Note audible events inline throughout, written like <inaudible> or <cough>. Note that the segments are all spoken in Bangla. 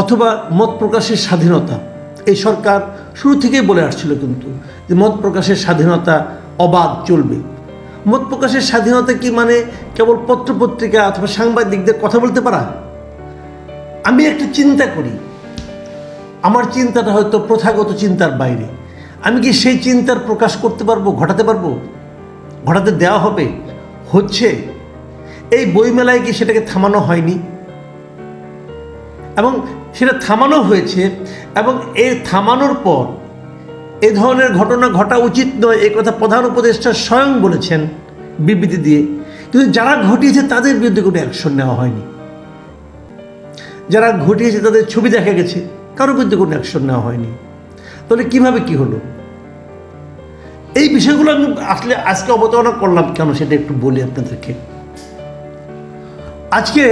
অথবা মত প্রকাশের স্বাধীনতা। এই সরকার শুরু থেকেই বলে আসছিল কিন্তু যে মত প্রকাশের স্বাধীনতা অবাধ চলবে। মত প্রকাশের স্বাধীনতা কি মানে কেবল পত্রপত্রিকা অথবা সাংবাদিকদের কথা বলতে পারা? আমি একটা চিন্তা করি। আমার চিন্তাটা হয়তো প্রথাগত চিন্তার বাইরে। আমি কি সেই চিন্তার প্রকাশ করতে পারব, ঘটাতে পারব? ঘটাতে দেওয়া হবে? হচ্ছে? এই বইমেলায় কি সেটাকে থামানো হয়নি? এবং সেটা থামানো হয়েছে এবং এই থামানোর পর এ ধরনের ঘটনা ঘটা উচিত নয় এই কথা প্রধান উপদেষ্টা স্বয়ং বলেছেন বিবৃতি দিয়ে। কিন্তু যারা ঘটিয়েছে তাদের বিরুদ্ধে কোনো অ্যাকশন নেওয়া হয়নি। যারা ঘটিয়েছে তাদের ছবি দেখা গেছে, কারোর বিরুদ্ধে কোনো অ্যাকশন নেওয়া হয়নি। তাহলে কীভাবে কি হলো? এই বিষয়গুলো আমি আসলে আজকে অবতারণা করলাম কেন সেটা একটু বলি আপনাদেরকে। আজকে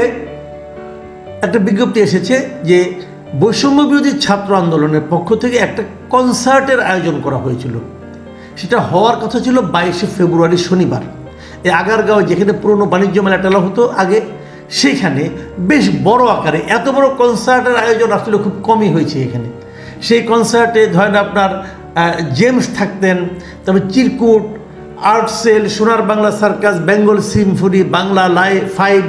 একটা বিজ্ঞপ্তি এসেছে যে বৈষম্য বিরোধী ছাত্র আন্দোলনের পক্ষ থেকে একটা কনসার্টের আয়োজন করা হয়েছিল। সেটা হওয়ার কথা ছিল বাইশে ফেব্রুয়ারি শনিবার। এই আগারগাঁও, যেখানে পুরনো বাণিজ্য মেলা টেলা হতো আগে সেইখানে বেশ বড় আকারে এত বড় কনসার্টের আয়োজন আসলে খুব কমই হয়েছে এখানে। সেই কনসার্টে ধরেন আপনার জেমস থাকতেন, তারপর Chirkut art cell Sonar Bangla circus, Bengal symphony, Bangla লাই, ফাইভ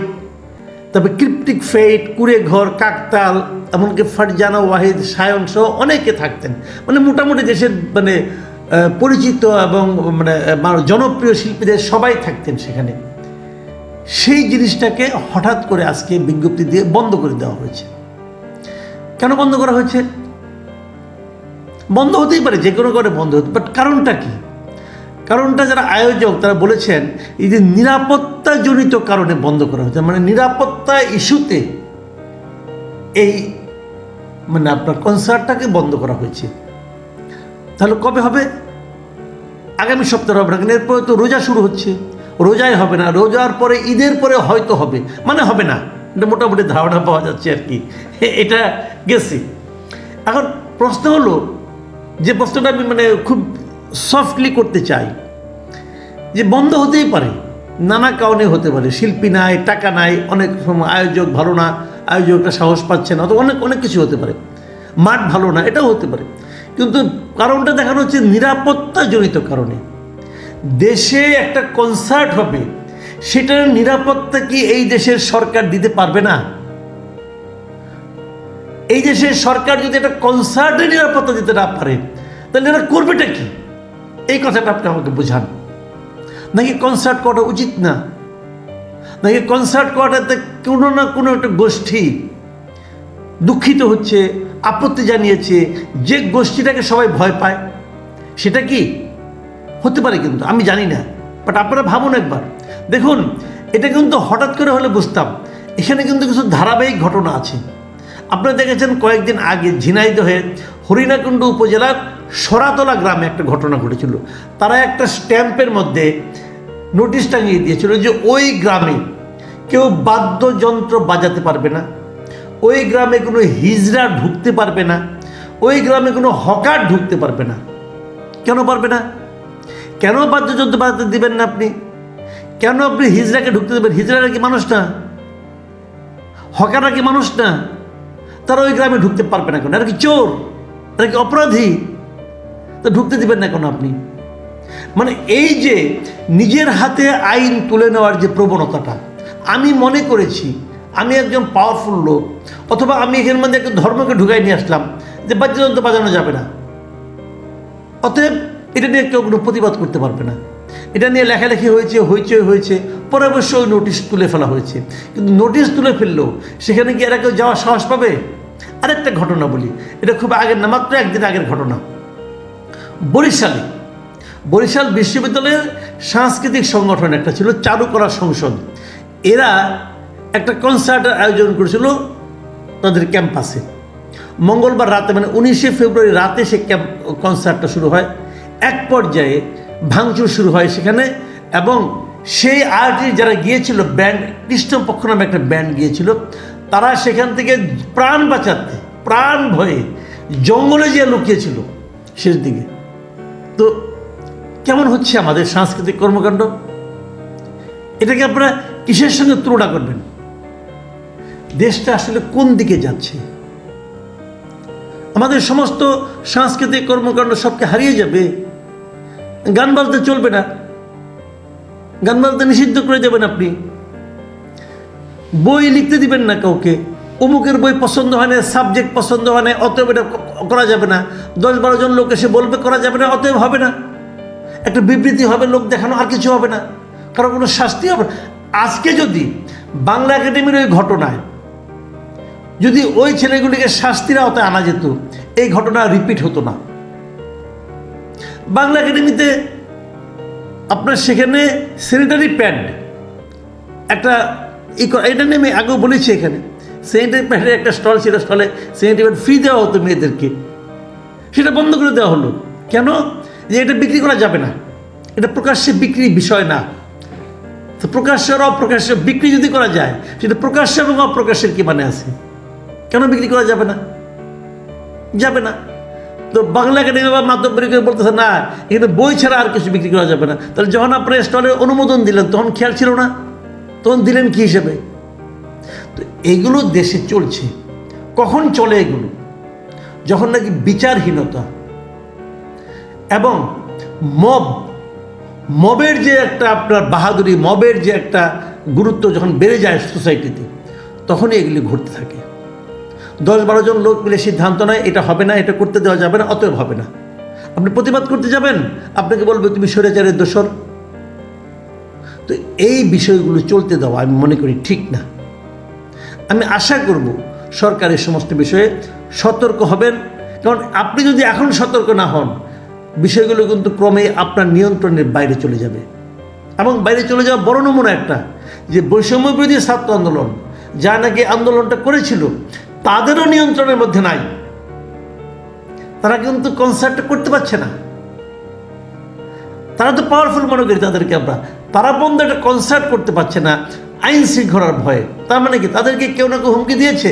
তবে ক্রিপ্টিক ফেট কুড়ে ঘর, কাকতাল, এমনকি ফারজানা, ওয়াহিদ, সায়ন সহ অনেকে থাকতেন। মানে মোটামুটি দেশের মানে পরিচিত এবং মানে জনপ্রিয় শিল্পীদের সবাই থাকতেন সেখানে। সেই জিনিসটাকে হঠাৎ করে আজকে বিজ্ঞপ্তি দিয়ে বন্ধ করে দেওয়া হয়েছে। কেন বন্ধ করা হয়েছে? বন্ধ হতেই পারে, যে কোনো করে বন্ধ হতে বাট কারণটা কি? কারণটা যারা আয়োজক, তারা বলেছেন, এই যে নিরাপত্তাজনিত কারণে বন্ধ করা হয়েছে। মানে নিরাপত্তা ইস্যুতে এই মানে আপনার কনসার্টটাকে বন্ধ করা হয়েছে। তাহলে কবে হবে? আগামী সপ্তাহে হবে না কারণ এরপরে তো রোজা শুরু হচ্ছে। রোজায় হবে না। রোজার পরে, ঈদের পরে হয়তো হবে। মানে হবে না। এটা মোটামুটি ধারণা পাওয়া যাচ্ছে আর কি। <laughs> এটা গেছি। এখন প্রশ্ন হলো, যে প্রশ্নটা আমি মানে খুব সফটলি করতে চাই যে বন্ধ হতেই পারে, নানা কারণে হতে পারে, শিল্পী নাই, টাকা নাই, অনেক সময় আয়োজক ভালো না আয়োজকটা সাহস পাচ্ছে না, অথবা অনেক অনেক কিছু হতে পারে। মাঠ ভালো না, এটাও হতে পারে। কিন্তু কারণটা দেখানো হচ্ছে নিরাপত্তাজনিত কারণে। দেশে একটা কনসার্ট হবে, সেটার নিরাপত্তা কি এই দেশের সরকার দিতে পারবে না? এই দেশের সরকার যদি একটা কনসার্টের নিরাপত্তা দিতে না পারে, তাহলে এরা করবেটা কি? এই কথাটা আপনি আমাকে বোঝান। নাকি কনসার্ট করাটা উচিত না? নাকি কনসার্ট করাটাতে কোনো না কোনো একটা গোষ্ঠী দুঃখিত হচ্ছে, আপত্তি জানিয়েছে, যে গোষ্ঠীটাকে সবাই ভয় পায়, সেটা কি? হতে পারে কিন্তু, আমি জানি না। বাট আপনারা ভাবুন একবার। দেখুন, এটা কিন্তু হঠাৎ করে হলে বুঝতাম। এখানে কিন্তু কিছু ধারাবাহিক ঘটনা আছে। আপনারা দেখেছেন কয়েকদিন আগে ঝিনাইদহে হরিণাকুণ্ড উপজেলার সরাতলা গ্রামে একটা ঘটনা ঘটেছিল। তারা একটা স্ট্যাম্পের মধ্যে নোটিশ টাঙিয়ে দিয়েছিল যে ওই গ্রামে কেউ বাদ্যযন্ত্র বাজাতে পারবে না, ওই গ্রামে কোনো হিজড়া ঢুকতে পারবে না, ওই গ্রামে কোনো হকার ঢুকতে পারবে না। কেন পারবে না? কেন বাদ্যযন্ত্র বাজাতে দিবেন না আপনি? কেন আপনি হিজড়াকে ঢুকতে দেবেন? হিজড়ারা কি মানুষ না? হকাররা কি মানুষ না? তারা ওই গ্রামে ঢুকতে পারবে না কেন? এরা কি চোর? এরা কি অপরাধী? তা ঢুকতে দিবেন না কেন আপনি? মানে এই যে নিজের হাতে আইন তুলে নেওয়ার যে প্রবণতাটা, আমি মনে করেছি, আমি একজন পাওয়ারফুল লোক, অথবা আমি এখানের মধ্যে একটা ধর্মকে ঢুকাই নিয়ে আসলাম, যে বাদ্যযন্ত্র বাজানো যাবে না। অতএব এটা নিয়ে কেউ কোনো প্রতিবাদ করতে পারবে না। এটা নিয়ে লেখালেখি হয়েছে, হইচই হয়েছে, পরে অবশ্য ওই নোটিশ তুলে ফেলা হয়েছে। কিন্তু নোটিশ তুলে ফেললেও সেখানে কি এরা কেউ যাওয়ার সাহস পাবে? আরেকটা ঘটনা বলি, এটা খুব আগের না, মাত্র একদিন আগের ঘটনা। বরিশালে। বরিশাল বিশ্ববিদ্যালয়ের সাংস্কৃতিক সংগঠন একটা ছিল, চারুকলা সংসদ। এরা একটা কনসার্টের আয়োজন করেছিল তাদের ক্যাম্পাসে মঙ্গলবার রাতে মানে উনিশে ফেব্রুয়ারি রাতে সে ক্যাম্প কনসার্টটা শুরু হয়। এক পর্যায়ে ভাঙচুর শুরু হয় সেখানে এবং সেই আর্টিস্ট যারা গিয়েছিল ব্যান্ড কৃষ্ণপক্ষ নামে একটা ব্যান্ড গিয়েছিল, তারা সেখান থেকে প্রাণ বাঁচাতে, প্রাণ ভয়ে জঙ্গলে যে লুকিয়েছিল শেষ দিকে। তো কেমন হচ্ছে আমাদের সাংস্কৃতিক কর্মকাণ্ড? এটাকে আপনারা কিসের সঙ্গে তুলনা করবেন? দেশটা আসলে কোন দিকে যাচ্ছে? আমাদের সমস্ত সাংস্কৃতিক কর্মকাণ্ড সবকে হারিয়ে যাবে। গান বাজতে চলবে না। গান বাজতে নিষিদ্ধ করে দেবেন আপনি। বই লিখতে দিবেন না কাউকে। অমুকের বই পছন্দ হয় না সাবজেক্ট পছন্দ হয় না, অতএব এটা করা যাবে না। দশ বারো জন লোক এসে বলবে করা যাবে না, অতএব হবে না। একটা বিবৃতি হবে, লোক দেখানো আর কিছু হবে না। কারণ কোনো শাস্তি হবে। আজকে যদি বাংলা একাডেমির ওই ঘটনায় যদি ওই ছেলেগুলিকে শাস্তির আওতায় আনা যেত, এই ঘটনা রিপিট হতো না। বাংলা একাডেমিতে আপনার সেখানে স্যানিটারি প্যাড একটা এটা নিয়ে আমি আগেও বলেছি এখানে। স্যানিটারি প্যাডের একটা স্টল ছিল, স্টলে স্যানিটারি প্যাড ফ্রি দেওয়া হতো মেয়েদেরকে। সেটা বন্ধ করে দেওয়া হলো। কেন? যে এটা বিক্রি করা যাবে না। এটা প্রকাশ্যে বিক্রির বিষয় না। তো প্রকাশ্য আর অপ্রকাশ্য বিক্রি যদি করা যায়, সেটা প্রকাশ্য এবং অপ্রকাশ্যের কি মানে আছে? কেন বিক্রি করা যাবে না? যাবে না। তো বাংলা একাডেমি বা মাধ্যমিক বলতেছে, না, এখানে বই ছাড়া আর কিছু বিক্রি করা যাবে না। তাহলে যখন আপনার স্টলে অনুমোদন দিলেন, তখন খেয়াল ছিল না? তখন দিলেন কি হিসেবে? এগুলো দেশে চলছে। কখন চলে এগুলো? যখন নাকি বিচারহীনতা। এবং মব, মবের যে একটা আপনার বাহাদুরি, মবের যে একটা গুরুত্ব যখন বেড়ে যায় সোসাইটিতে, তখনই এগুলি ঘটতে থাকে। দশ বারো জন লোক মিলে সিদ্ধান্ত নেয়, এটা হবে না, এটা করতে দেওয়া যাবে না, অতএব হবে না। আপনি প্রতিবাদ করতে যাবেন, আপনাকে বলবে, তুমি স্বৈরাচারের দোষর। তো এই বিষয়গুলো চলতে দেওয়া আমি মনে করি ঠিক না। আমি আশা করব সরকার এই সমস্ত বিষয়ে সতর্ক হবেন। কারণ আপনি যদি এখন সতর্ক না হন, বিষয়গুলো কিন্তু ক্রমে আপনার নিয়ন্ত্রণের বাইরে চলে যাবে। এবং বাইরে চলে যাওয়া বড় নমুনা একটা, যে বৈষম্য বিরোধী ছাত্র আন্দোলন, যা নাকি আন্দোলনটা করেছিল, তাদেরও নিয়ন্ত্রণের মধ্যে নাই। তারা কিন্তু কনসার্ট করতে পারছে না। তারা তো পাওয়ারফুল মনে করি তাদেরকে আমরা। তারা বন্ধ একটা কনসার্ট করতে পারছে না। আইন শৃঙ্খলার ভয়ে। তার মানে কি? তাদেরকে কেউ না কেউ হুমকি দিয়েছে?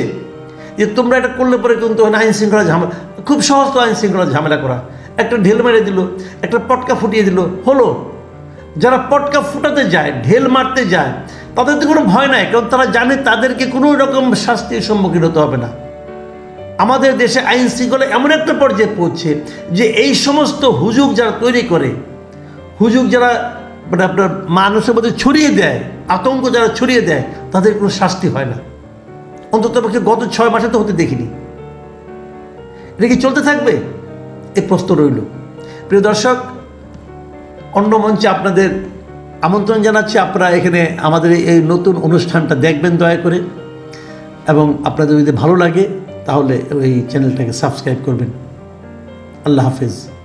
যে তোমরা এটা করলে পরে কিন্তু আইন শৃঙ্খলা ঝামেলা খুব সহজ তো আইন শৃঙ্খলা ঝামেলা করা। একটা ঢেল মেরে দিল, একটা পটকা ফুটিয়ে দিল, হলো। যারা পটকা ফুটাতে যায়, ঢেল মারতে যায়, তাদের তো কোনো ভয় নাই, কারণ তারা জানে তাদেরকে কোনো রকম শাস্তির সম্মুখীন হতে হবে না। আমাদের দেশে আইন শৃঙ্খলা এমন একটা পর্যায়ে পৌঁছে যে এই সমস্ত হুজুগ যারা তৈরি করে, হুজুগ যারা মানে আপনার মানুষের মধ্যে ছড়িয়ে দেয়, আতঙ্ক যারা ছড়িয়ে দেয়, তাদের কোনো শাস্তি হয় না। অন্তত পক্ষে গত ছয় মাসে তো হতে দেখিনি। এটা কি চলতে থাকবে? এ প্রশ্ন রইল। প্রিয় দর্শক, অন্য মঞ্চে আপনাদের আমন্ত্রণ জানাচ্ছি। আপনারা এখানে আমাদের এই নতুন অনুষ্ঠানটা দেখবেন দয়া করে। এবং আপনাদের যদি ভালো লাগে, তাহলে ওই চ্যানেলটাকে সাবস্ক্রাইব করবেন। আল্লাহ হাফিজ।